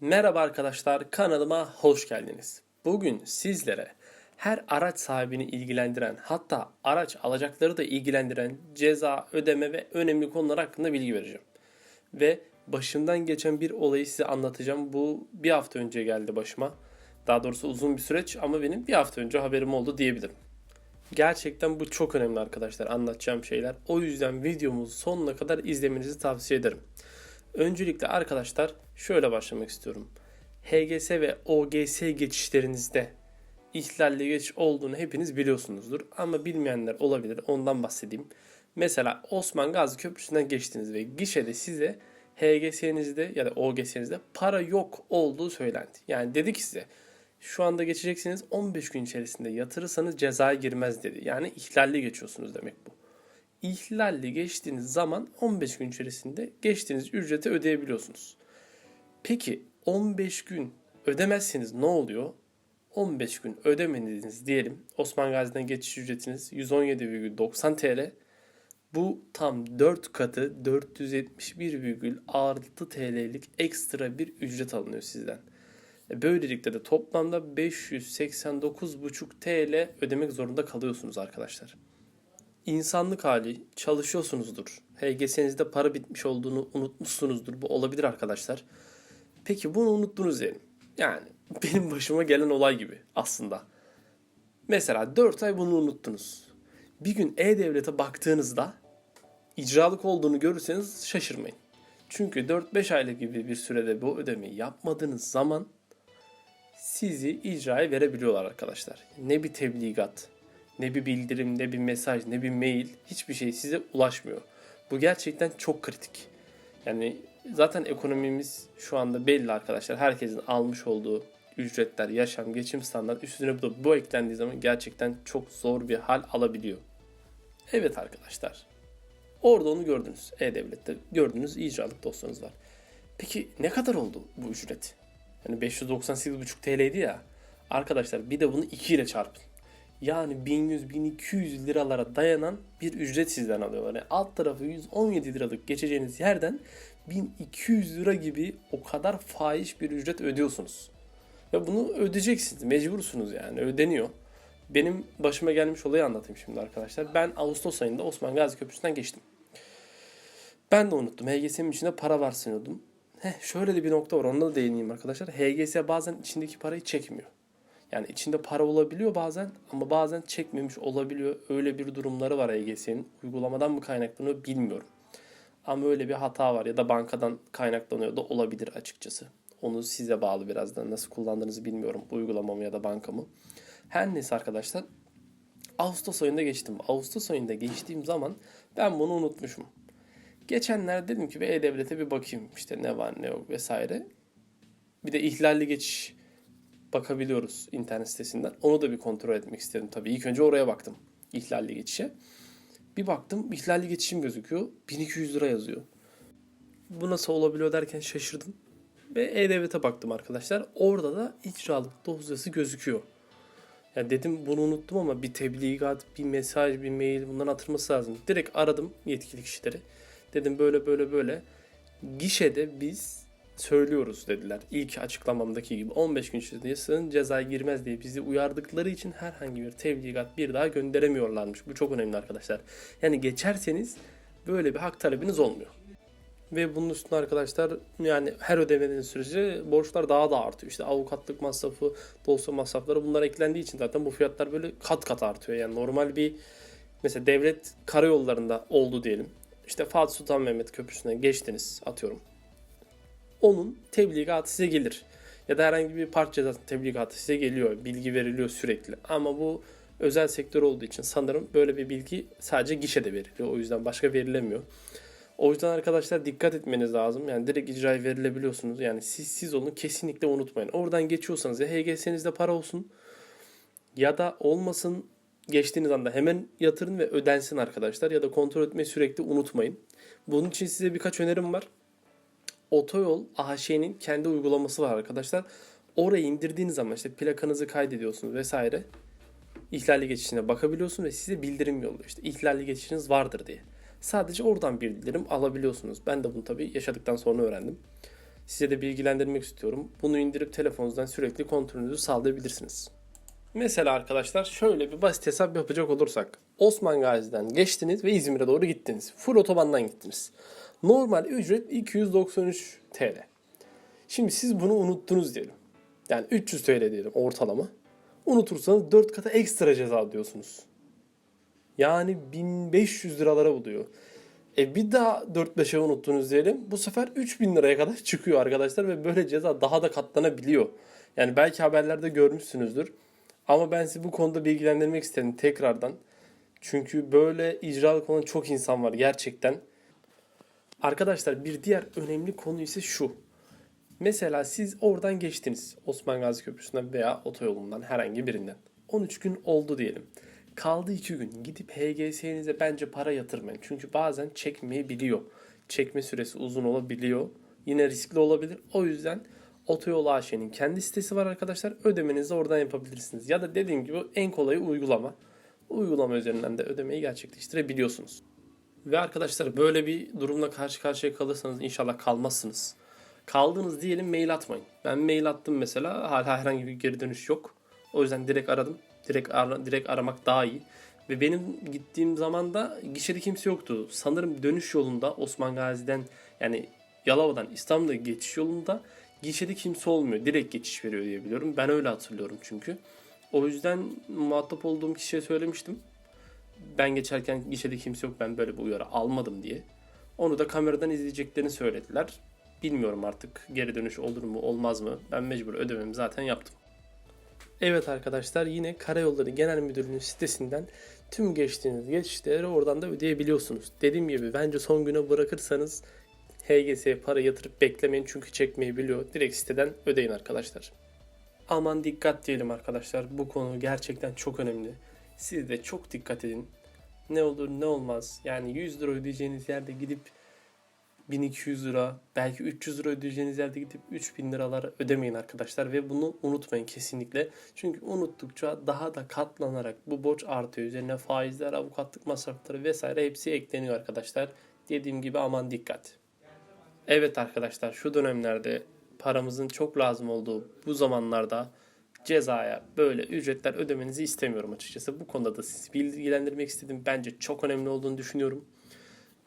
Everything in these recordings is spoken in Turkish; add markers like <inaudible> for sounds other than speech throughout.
Merhaba arkadaşlar, kanalıma hoş geldiniz. Bugün sizlere her araç sahibini ilgilendiren, hatta araç alacakları da ilgilendiren ceza, ödeme ve önemli konular hakkında bilgi vereceğim. Ve başımdan geçen bir olayı size anlatacağım. Bu bir hafta önce geldi başıma. Daha doğrusu uzun bir süreç ama benim bir hafta önce haberim oldu diyebilirim. Gerçekten bu çok önemli arkadaşlar anlatacağım şeyler. O yüzden videomuzu sonuna kadar izlemenizi tavsiye ederim. Öncelikle arkadaşlar şöyle başlamak istiyorum. HGS ve OGS geçişlerinizde ihlalli geçiş olduğunu hepiniz biliyorsunuzdur. Ama bilmeyenler olabilir ondan bahsedeyim. Mesela Osman Gazi Köprüsü'nden geçtiniz ve gişede size HGS'nizde ya da OGS'nizde para yok olduğu söylendi. Yani dedi ki size şu anda geçeceksiniz 15 gün içerisinde yatırırsanız cezaya girmez dedi. Yani ihlalli geçiyorsunuz demek bu ihlalli geçtiğiniz zaman 15 gün içerisinde geçtiğiniz ücreti ödeyebiliyorsunuz. Peki 15 gün ödemezseniz ne oluyor? 15 gün ödemediniz diyelim. Osman Gazi'den geçiş ücretiniz 117,90 TL. Bu tam 4 katı 471,6 TL'lik ekstra bir ücret alınıyor sizden. E, Böylelikle de toplamda 589,5 TL ödemek zorunda kalıyorsunuz arkadaşlar insanlık hali çalışıyorsunuzdur. HGS'nizde para bitmiş olduğunu unutmuşsunuzdur. Bu olabilir arkadaşlar. Peki bunu unuttunuz diyelim. Yani <laughs> benim başıma gelen olay gibi aslında. Mesela 4 ay bunu unuttunuz. Bir gün E-Devlet'e baktığınızda icralık olduğunu görürseniz şaşırmayın. Çünkü 4-5 aylık gibi bir sürede bu ödemeyi yapmadığınız zaman sizi icraya verebiliyorlar arkadaşlar. Ne bir tebligat, ne bir bildirim, ne bir mesaj, ne bir mail hiçbir şey size ulaşmıyor. Bu gerçekten çok kritik. Yani zaten ekonomimiz şu anda belli arkadaşlar. Herkesin almış olduğu ücretler, yaşam, geçim standart üstüne bu, bu eklendiği zaman gerçekten çok zor bir hal alabiliyor. Evet arkadaşlar. Orada onu gördünüz. E-Devlet'te gördüğünüz icralık dosyanız var. Peki ne kadar oldu bu ücret? Yani 598,5 TL'ydi ya. Arkadaşlar bir de bunu 2 ile çarpın. Yani 1100-1200 liralara dayanan bir ücret sizden alıyorlar. Yani alt tarafı 117 liralık geçeceğiniz yerden 1200 lira gibi o kadar fahiş bir ücret ödüyorsunuz. Ve bunu ödeyeceksiniz. Mecbursunuz yani. Ödeniyor. Benim başıma gelmiş olayı anlatayım şimdi arkadaşlar. Ben Ağustos ayında Osman Gazi Köprüsü'nden geçtim. Ben de unuttum. HGS'nin içinde para var sanıyordum. Heh, şöyle de bir nokta var. Onda da değineyim arkadaşlar. HGS bazen içindeki parayı çekmiyor. Yani içinde para olabiliyor bazen ama bazen çekmemiş olabiliyor. Öyle bir durumları var EGS'nin. Uygulamadan mı kaynaklanıyor bilmiyorum. Ama öyle bir hata var ya da bankadan kaynaklanıyor da olabilir açıkçası. Onu size bağlı birazdan. Nasıl kullandığınızı bilmiyorum. Uygulamamı ya da bankamı. Her neyse arkadaşlar. Ağustos ayında geçtim. Ağustos ayında geçtiğim zaman ben bunu unutmuşum. Geçenlerde dedim ki bir E-Devlet'e bir bakayım. işte ne var ne yok vesaire. Bir de ihlalli geçiş bakabiliyoruz internet sitesinden. Onu da bir kontrol etmek istedim tabii. İlk önce oraya baktım. İhlalli geçişe. Bir baktım ihlalli geçişim gözüküyor. 1200 lira yazıyor. Bu nasıl olabiliyor derken şaşırdım. Ve E-Devlet'e baktım arkadaşlar. Orada da icralık dosyası gözüküyor. Ya dedim bunu unuttum ama bir tebligat, bir mesaj, bir mail bundan atılması lazım. Direkt aradım yetkili kişileri. Dedim böyle böyle böyle. Gişede biz söylüyoruz dediler. İlk açıklamamdaki gibi 15 gün içerisinde cezaya girmez diye bizi uyardıkları için herhangi bir tebligat bir daha gönderemiyorlarmış. Bu çok önemli arkadaşlar. Yani geçerseniz böyle bir hak talebiniz olmuyor. Ve bunun üstüne arkadaşlar yani her ödemeniz sürece borçlar daha da artıyor. İşte avukatlık masrafı, dosya masrafları bunlar eklendiği için zaten bu fiyatlar böyle kat kat artıyor. Yani normal bir mesela devlet karayollarında oldu diyelim. İşte Fatih Sultan Mehmet Köprüsü'ne geçtiniz atıyorum onun tebligatı size gelir. Ya da herhangi bir park cezası tebligatı size geliyor. Bilgi veriliyor sürekli. Ama bu özel sektör olduğu için sanırım böyle bir bilgi sadece gişede veriliyor. O yüzden başka verilemiyor. O yüzden arkadaşlar dikkat etmeniz lazım. Yani direkt icraya verilebiliyorsunuz. Yani siz siz olun kesinlikle unutmayın. Oradan geçiyorsanız ya HGS'nizde para olsun ya da olmasın geçtiğiniz anda hemen yatırın ve ödensin arkadaşlar. Ya da kontrol etmeyi sürekli unutmayın. Bunun için size birkaç önerim var. Otoyol AŞ'nin kendi uygulaması var arkadaşlar. Orayı indirdiğiniz zaman işte plakanızı kaydediyorsunuz vesaire. İhlalli geçişine bakabiliyorsunuz ve size bildirim yolluyor. İşte ihlalli geçişiniz vardır diye. Sadece oradan bildirim alabiliyorsunuz. Ben de bunu tabii yaşadıktan sonra öğrendim. Size de bilgilendirmek istiyorum. Bunu indirip telefonunuzdan sürekli kontrolünüzü sağlayabilirsiniz. Mesela arkadaşlar şöyle bir basit hesap yapacak olursak. Osman Gazi'den geçtiniz ve İzmir'e doğru gittiniz. Full otobandan gittiniz. Normal ücret 293 TL. Şimdi siz bunu unuttunuz diyelim. Yani 300 TL diyelim ortalama. Unutursanız 4 kata ekstra ceza ödüyorsunuz. Yani 1500 liralara buluyor. E bir daha 4-5'e unuttunuz diyelim. Bu sefer 3000 liraya kadar çıkıyor arkadaşlar ve böyle ceza daha da katlanabiliyor. Yani belki haberlerde görmüşsünüzdür. Ama ben sizi bu konuda bilgilendirmek istedim tekrardan. Çünkü böyle icralık olan çok insan var gerçekten. Arkadaşlar bir diğer önemli konu ise şu. Mesela siz oradan geçtiniz Osman Gazi Köprüsü'nden veya otoyolundan herhangi birinden. 13 gün oldu diyelim. Kaldı 2 gün. Gidip HGS'nize bence para yatırmayın. Çünkü bazen çekmeyebiliyor. Çekme süresi uzun olabiliyor. Yine riskli olabilir. O yüzden Otoyol AŞ'nin kendi sitesi var arkadaşlar. Ödemenizi oradan yapabilirsiniz. Ya da dediğim gibi en kolayı uygulama. Uygulama üzerinden de ödemeyi gerçekleştirebiliyorsunuz. Ve arkadaşlar böyle bir durumla karşı karşıya kalırsanız inşallah kalmazsınız. Kaldınız diyelim mail atmayın. Ben mail attım mesela hala herhangi bir geri dönüş yok. O yüzden direkt aradım. Direkt, ara, direkt aramak daha iyi. Ve benim gittiğim zaman da gişede kimse yoktu. Sanırım dönüş yolunda Osman Gazi'den yani Yalova'dan İstanbul'a geçiş yolunda gişede kimse olmuyor. Direkt geçiş veriyor diye biliyorum. Ben öyle hatırlıyorum çünkü. O yüzden muhatap olduğum kişiye söylemiştim. Ben geçerken gişede kimse yok ben böyle bir uyarı almadım diye. Onu da kameradan izleyeceklerini söylediler. Bilmiyorum artık geri dönüş olur mu olmaz mı. Ben mecbur ödememi zaten yaptım. Evet arkadaşlar yine Karayolları Genel Müdürlüğü'nün sitesinden tüm geçtiğiniz geçişleri oradan da ödeyebiliyorsunuz. Dediğim gibi bence son güne bırakırsanız HGS'ye para yatırıp beklemeyin çünkü çekmeyi biliyor. Direkt siteden ödeyin arkadaşlar. Aman dikkat diyelim arkadaşlar. Bu konu gerçekten çok önemli. Siz de çok dikkat edin. Ne olur ne olmaz. Yani 100 lira ödeyeceğiniz yerde gidip 1200 lira belki 300 lira ödeyeceğiniz yerde gidip 3000 liralar ödemeyin arkadaşlar ve bunu unutmayın kesinlikle. Çünkü unuttukça daha da katlanarak bu borç artıyor. Üzerine faizler, avukatlık masrafları vesaire hepsi ekleniyor arkadaşlar. Dediğim gibi aman dikkat. Evet arkadaşlar şu dönemlerde paramızın çok lazım olduğu bu zamanlarda cezaya böyle ücretler ödemenizi istemiyorum açıkçası. Bu konuda da sizi bilgilendirmek istedim. Bence çok önemli olduğunu düşünüyorum.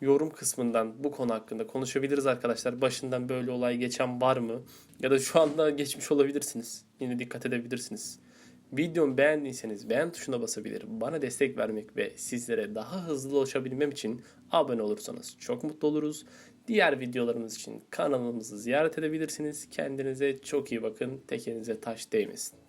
Yorum kısmından bu konu hakkında konuşabiliriz arkadaşlar. Başından böyle olay geçen var mı? Ya da şu anda geçmiş olabilirsiniz. Yine dikkat edebilirsiniz. Videomu beğendiyseniz beğen tuşuna basabilir. Bana destek vermek ve sizlere daha hızlı ulaşabilmem için abone olursanız çok mutlu oluruz. Diğer videolarımız için kanalımızı ziyaret edebilirsiniz. Kendinize çok iyi bakın. Tekenize taş değmesin.